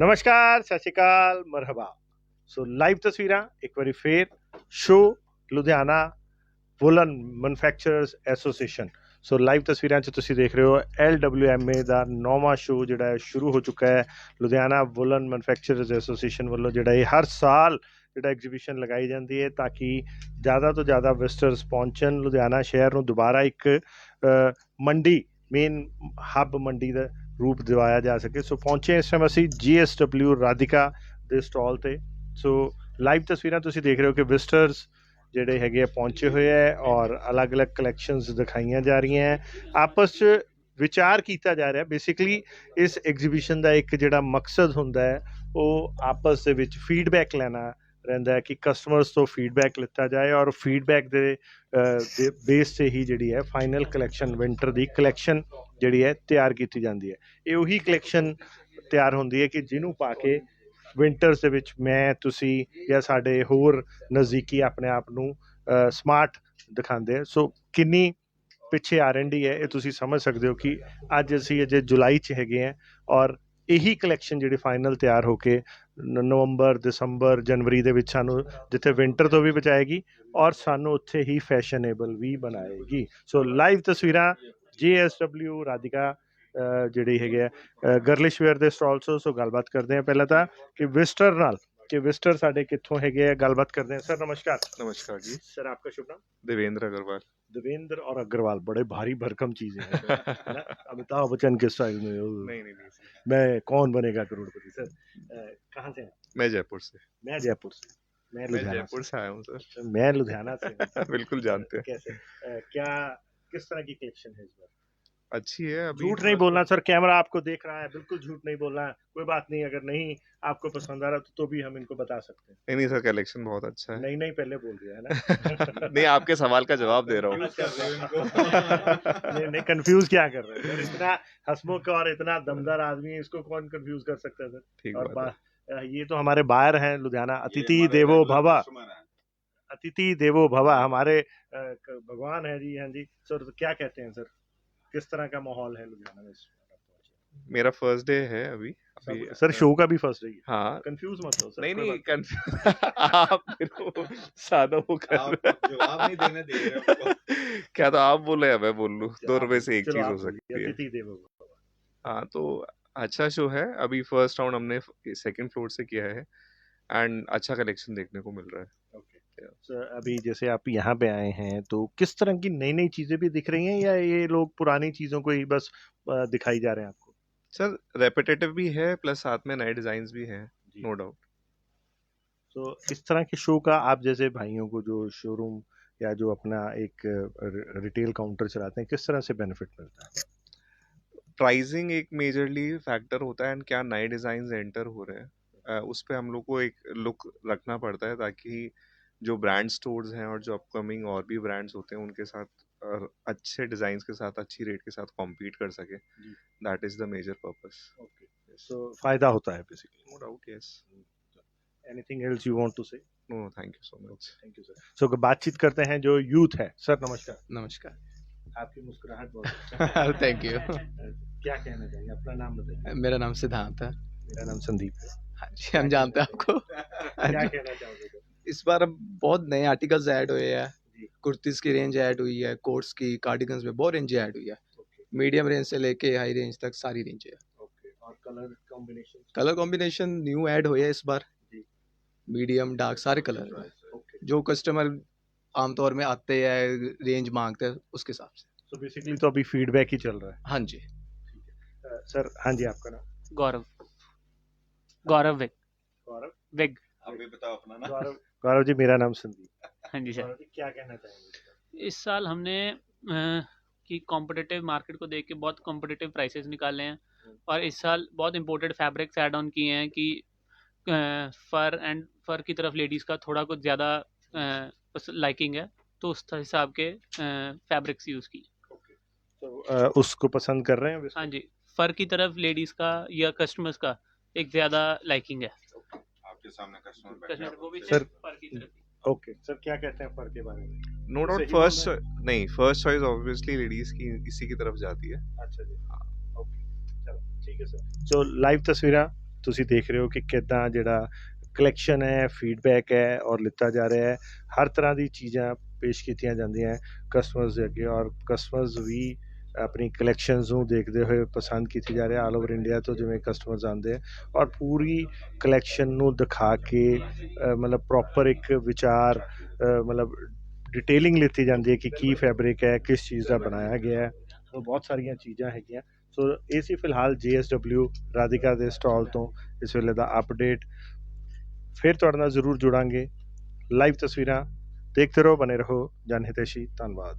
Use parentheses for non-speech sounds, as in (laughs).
ਨਮਸਕਾਰ, ਸਤਿ ਸ਼੍ਰੀ ਅਕਾਲ, ਮਰਹਬਾ। ਸੋ ਲਾਈਵ ਤਸਵੀਰਾਂ, ਇੱਕ ਵਾਰੀ ਫੇਰ show Ludhiana woollen manufacturers association so live ਤਸਵੀਰਾਂ 'ਚ ਤੁਸੀਂ ਦੇਖ ਰਹੇ ਹੋ LWMA ਦਾ ਨੌਵਾਂ ਸ਼ੋ ਜਿਹੜਾ ਹੈ, ਸ਼ੁਰੂ ਹੋ ਚੁੱਕਾ ਹੈ। ਲੁਧਿਆਣਾ ਵੁਲਨ ਮੈਨੂਫੈਕਚਰਰਸ ਐਸੋਸੀਏਸ਼ਨ ਵੱਲੋਂ ਜਿਹੜਾ ਇਹ ਹਰ ਸਾਲ ਜਿਹੜਾ ਐਗਜ਼ੀਬਿਸ਼ਨ ਲਗਾਈ ਜਾਂਦੀ ਹੈ ਤਾਂ ਕਿ ਜ਼ਿਆਦਾ ਤੋਂ ਜ਼ਿਆਦਾ ਵਿਜ਼ਟਰਸ ਪਹੁੰਚਣ। ਲੁਧਿਆਣਾ ਸ਼ਹਿਰ ਨੂੰ ਦੁਬਾਰਾ ਇੱਕ ਮੰਡੀ ਮੇਨ ਹੱਬ ਮੰਡੀ ਦਾ ਰੂਪ ਦਿਵਾਇਆ ਜਾ ਸਕੇ। ਸੋ ਪਹੁੰਚੇ ਇਸ ਟਾਈਮ ਅਸੀਂ GSW ਰਾਧਿਕਾ ਦੇ ਸਟਾਲ ਤੇ। ਸੋ ਲਾਈਵ ਤਸਵੀਰਾਂ ਤੁਸੀਂ ਦੇਖ ਰਹੇ ਹੋ ਕਿ ਵਿਜ਼ਟਰਸ ਜਿਹੜੇ ਹੈਗੇ ਆ ਪਹੁੰਚੇ ਹੋਏ ਹੈ ਔਰ ਅਲੱਗ-ਅਲੱਗ ਕਲੈਕਸ਼ਨਸ ਦਿਖਾਈਆਂ ਜਾ ਰਹੀਆਂ ਹੈ ਆਪਸ 'ਚ ਵਿਚਾਰ ਕੀਤਾ ਜਾ ਰਿਹਾ। ਬੇਸਿਕਲੀ ਇਸ ਐਗਜ਼ੀਬਿਸ਼ਨ ਦਾ ਇੱਕ ਜਿਹੜਾ ਮਕਸਦ ਹੁੰਦਾ ਹੈ, ਉਹ ਆਪਸ ਦੇ ਵਿੱਚ ਫੀਡਬੈਕ ਲੈਣਾ ਰਹਿੰਦਾ ਹੈ ਕਿ ਕਸਟਮਰਸ ਤੋਂ ਫੀਡਬੈਕ ਲਿੱਤਾ ਜਾਏ ਔਰ ਫੀਡਬੈਕ ਦੇ ਬੇਸ ਤੇ ਹੀ ਜਿਹੜੀ ਹੈ ਫਾਈਨਲ ਕਲੈਕਸ਼ਨ ਵਿੰਟਰ ਦੀ ਕਲੈਕਸ਼ਨ ਜਿਹੜੀ ਹੈ ਤਿਆਰ ਕੀਤੀ ਜਾਂਦੀ ਹੈ। ਇਹ ਉਹੀ ਕਲੈਕਸ਼ਨ ਤਿਆਰ ਹੁੰਦੀ ਹੈ ਕਿ ਜਿਹਨੂੰ ਪਾ ਕੇ ਵਿੰਟਰਸ ਦੇ ਵਿੱਚ ਮੈਂ, ਤੁਸੀਂ ਜਾਂ ਸਾਡੇ ਹੋਰ ਨਜ਼ਦੀਕੀ ਆਪਣੇ ਆਪ ਨੂੰ ਸਮਾਰਟ ਦਿਖਾਉਂਦੇ ਆ। ਸੋ ਕਿੰਨੀ ਪਿੱਛੇ ਆਰਐਨਡੀ ਹੈ, ਇਹ ਤੁਸੀਂ ਸਮਝ ਸਕਦੇ ਹੋ ਕਿ ਅੱਜ ਅਸੀਂ ਅਜੇ ਜੁਲਾਈ 'ਚ ਹੈਗੇ ਆ ਔਰ ਇਹੀ ਕਲੈਕਸ਼ਨ ਜਿਹੜੀ ਫਾਈਨਲ ਤਿਆਰ ਹੋ ਕੇ ਨਵੰਬਰ, ਦਸੰਬਰ, ਜਨਵਰੀ ਦੇ ਵਿੱਚ ਸਾਨੂੰ ਜਿੱਥੇ ਵਿੰਟਰ ਤੋਂ ਵੀ ਬਚਾਏਗੀ ਔਰ ਸਾਨੂੰ ਉੱਥੇ ਹੀ ਫੈਸ਼ਨੇਬਲ ਵੀ ਬਣਾਏਗੀ। ਸੋ ਲਾਈਵ ਤਸਵੀਰਾਂ ਜੀਐਸਡਬਲਿਊ ਰਾਧਿਕਾ ਅ, ਜਿਹੜੀ ਹੈਗੇ ਆ ਗਰਲਿਸ਼ ਵੇਅਰ ਦੇ ਸਟਾਲ ਤੋਂ ਸੋ ਗੱਲਬਾਤ ਕਰਦੇ ਆ ਪਹਿਲਾਂ ਤਾਂ ਕਿ ਵਿਜ਼ਟਰ ਨਾਲ ਕਿ ਵਿਜ਼ਟਰ ਸਾਡੇ ਕਿੱਥੋਂ ਹੈਗੇ ਆ ਗੱਲਬਾਤ ਕਰਦੇ ਆ ਸਰ ਨਮਸਕਾਰ नमस्कार जी सर आपका शुभ नाम देवेंद्र अग्रवाल देवेंद्र और अग्रवाल बड़े भारी भरकम चीजें हैं (laughs) है ना अमिताभ बच्चन के स्टाइल में वो, नहीं नहीं नहीं sir। मैं कौन बनेगा करोड़पति सर अ, कहाँ से हैं मैं जयपुर से मैं जयपुर से मैं मैं लुधियाना जयपुर से आया हूँ सर से मैं लुधियाना से (laughs) हूँ। बिल्कुल जानते हैं कैसे अ, क्या किस तरह की कलेक्शन है इस बार? अच्छी है अभी झूठ नहीं बोलना सर कैमरा आपको देख रहा है बिल्कुल झूठ नहीं बोलना है कोई बात नहीं अगर नहीं आपको पसंद आ रहा तो, तो भी हम इनको बता सकते हैं। नहीं नहीं सर कलेक्शन बहुत अच्छा है। नहीं नहीं पहले बोल दिया है ना। (laughs) नहीं आपके सवाल का जवाब दे रहा हूँ। (laughs) नहीं नहीं कंफ्यूज क्या कर रहे हैं? इतना हसमुख और इतना दमदार आदमी है, इसको कौन कंफ्यूज कर सकता है सर? ठीक और ये तो हमारे बाहर हैं लुधियाना अतिथि देवो भवा। अतिथि देवो भवा हमारे भगवान है जी हाँ जी। सर तो क्या कहते हैं सर किस तरह का माहौल है लुधियाना में? है मेरा फ़र्स्ट डे है अभी। अभी सर शो का भी फ़र्स्ट रही है हाँ। कंफ्यूज मत हो सर नहीं नहीं कंफ्यूज (laughs) आप मेरे को सादा वो कर आप जवाब नहीं देने दे रहे (laughs) क्या तो आप बोले या मैं बोल लूँ। दो रुपए से एक चीज़ हो सकती है। अतिथि देवो भव। हाँ तो अच्छा शो है। अभी फ़र्स्ट राउंड हमने सेकंड फ्लोर से किया है। एंड अच्छा कलेक्शन देखने को मिल रहा है। ओके सर अभी जैसे आप यहाँ पे आए हैं तो किस तरह की नई नई चीज़ें भी दिख रही हैं या ये लोग पुरानी चीज़ों को ही बस दिखाई जा रहे हैं आपको? सर रेपिटेटिव भी है प्लस साथ में नए डिज़ाइन भी हैं नो डाउट तो इस तरह के शो का आप जैसे भाइयों को जो शोरूम या जो अपना एक रिटेल काउंटर चलाते हैं किस तरह से बेनिफिट मिलता है? प्राइसिंग एक मेजरली फैक्टर होता है एंड क्या नए डिज़ाइन एंटर हो रहे हैं उस पर हम लोग को एक लुक रखना पड़ता है ताकि जो ब्रांड स्टोर्स हैं और जो अपकमिंग और भी ब्रांड्स होते हैं उनके साथ अ, अच्छे डिज़ाइन के साथ अच्छी रेट के साथ कॉम्पीट कर सके। जी। That is the major purpose okay so फ़ायदा होता है basically no doubt yes anything else you want to say no thank you so much thank you sir so बातचीत करते हैं जो यूथ है। सर नमस्कार. नमस्कार. आपकी मुस्कुराहट बहुत अच्छा है। (laughs) थैंक यू क्या कहना चाहिए अपना नाम बताइए। मेरा नाम सिद्धांत है। मेरा नाम संदीप है। हाँ जी हम जानते हैं आपको। (laughs) क्या कहना चाहोगे? इस बार अब बहुत नए आर्टिकल्स ऐड हुए हैं। जी। कुर्तीज की रेंज ऐड हुई है कोट्स की कार्डिगन्स में बहुत रेंज ऐड हुई है। मीडियम रेंज से लेके हाई रेंज तक सारी रेंज है। कलर कॉम्बिनेशन न्यू ऐड हुए हैं इस बार। मीडियम डार्क सारे कलर हैं। जो कस्टमर आमतौर में आते हैं रेंज मांगते हैं उसके हिसाब से। सो बेसिकली तो अभी फीडबैक ही चल रहा है। हाँ जी। सर हाँ। जी आपका नाम? गौरव। गौरव विग। गौरव? विग। आप भी बताओ अपना ना गौरव। गौरव जी मेरा नाम संदीप। हाँ जी सर। क्या कहना चाहेंगे इस साल हमने अ, कि कॉम्पिटिटिव मार्केट को देख के बहुत कॉम्पिटिटिव प्राइसेस निकाले हैं और इस साल बहुत इंपोर्टेड फैब्रिक्स ऐड ऑन किए हैं कि फर एंड फर की तरफ़ लेडीज़ का थोड़ा कुछ ज़्यादा लाइकिंग है तो उस हिसाब के फैब्रिक्स यूज़ किए। तो उसको पसंद कर रहे हैं हाँ जी। फर की तरफ़ लेडीज़ का या कस्टमर्स का एक ज़्यादा लाइकिंग है। आपके सामने कस्टमर बैठे कस्टमर वो भी हैं, सर- फर की तरफ ओके सर क्या कहते हैं फर्क के बारे में नो डाउट सही बोल फर्स्ट रहे नहीं फर्स्ट चॉइस ऑब्वियसली लेडीज की इसी की तरफ जाती है अच्छा जी ओके चलो ठीक है सर सो लाइव तस्वीरें ਤੁਸੀਂ ਦੇਖ ਰਹੇ ਹੋ ਕਿ ਕਿੱਦਾਂ ਜਿਹੜਾ ਕਲੈਕਸ਼ਨ ਹੈ ਫੀਡਬੈਕ ਹੈ ਔਰ ਲਿੱਤਾ ਜਾ ਰਿਹਾ ਹੈ ਹਰ ਤਰ੍ਹਾਂ ਦੀ ਚੀਜ਼ਾਂ ਪੇਸ਼ ਕੀਤੀਆਂ ਜਾਂਦੀਆਂ ਕਸਟਮਰਸ ਦੇ ਅੱਗੇ ਔਰ ਕਸਟਮਰਸ ਵੀ ਆਪਣੀ ਕਲੈਕਸ਼ਨਸ ਨੂੰ ਦੇਖਦੇ ਹੋਏ ਪਸੰਦ ਕੀਤੀ ਜਾ ਰਿਹਾ ਆਲ ਓਵਰ ਇੰਡੀਆ ਤੋਂ ਜਿਵੇਂ ਕਸਟਮਰਸ ਆਉਂਦੇ ਆ ਔਰ ਪੂਰੀ ਕਲੈਕਸ਼ਨ ਨੂੰ ਦਿਖਾ ਕੇ ਮਤਲਬ ਪ੍ਰੋਪਰ ਇੱਕ ਵਿਚਾਰ ਮਤਲਬ ਡਿਟੇਲਿੰਗ ਲਿੱਤੀ ਜਾਂਦੀ ਹੈ ਕਿ ਕੀ ਫੈਬਰਿਕ ਹੈ, ਕਿਸ ਚੀਜ਼ ਦਾ ਬਣਾਇਆ ਗਿਆ ਹੈ। ਸੋ ਬਹੁਤ ਸਾਰੀਆਂ ਚੀਜ਼ਾਂ ਹੈਗੀਆਂ। ਸੋ ਇਹ ਸੀ ਫਿਲਹਾਲ JSW ਰਾਧਿਕਾ ਦੇ ਸਟਾਲ ਤੋਂ ਇਸ ਵੇਲੇ ਦਾ ਅਪਡੇਟ ਫਿਰ ਤੁਹਾਡੇ ਨਾਲ ਜ਼ਰੂਰ ਜੁੜਾਂਗੇ। ਲਾਈਵ ਤਸਵੀਰਾਂ ਦੇਖਦੇ ਰਹੋ ਬਨੇ ਰਹੋ। ਜਨ ਜਨਹਿਤੈਸ਼ੀ ਧੰਨਵਾਦ।